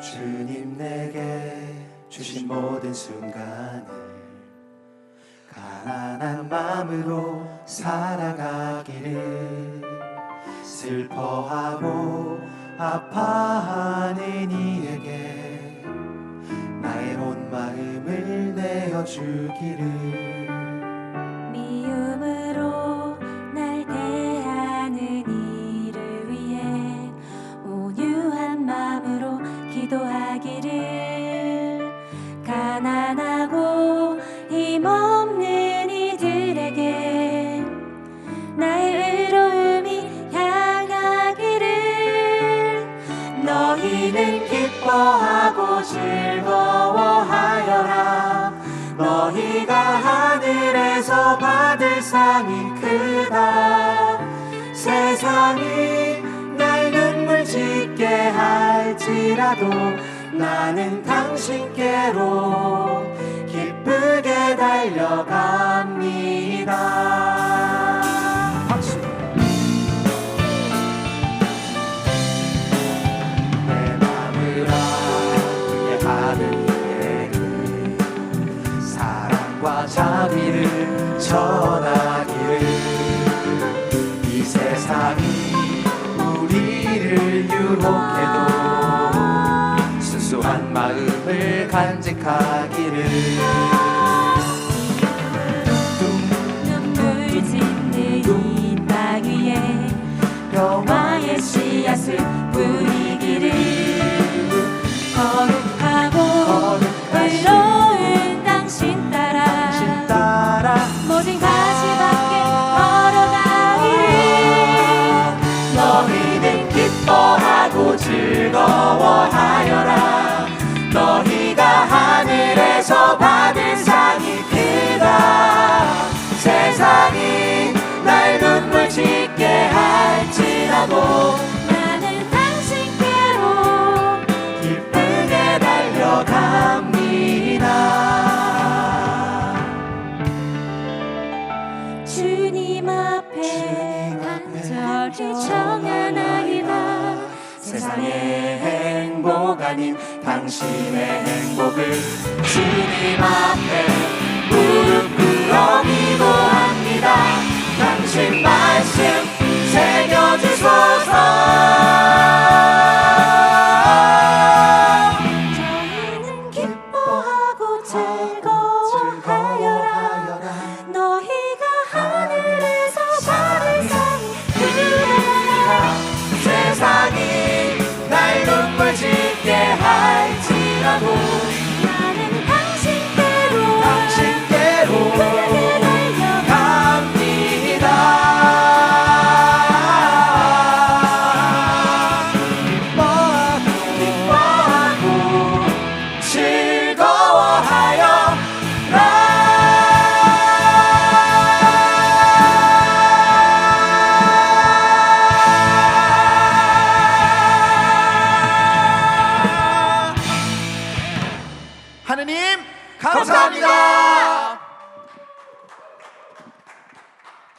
주님 내게 주신 모든 순간을 가난한 마음으로 살아가기를 슬퍼하고 아파하는 이에게 나의 온 마음을 내어주기를 즐거워하여라. 너희가 하늘에서 받을 상이 크다. 세상이 날 눈물 짓게 할지라도 나는 당신께로 기쁘게 달려갑니다 전하기를 이 세상이 우리를 유혹해도 순수한 마음을 간직하기를 당신의 행복을 주님 앞에 하느님 감사합니다. 감사합니다.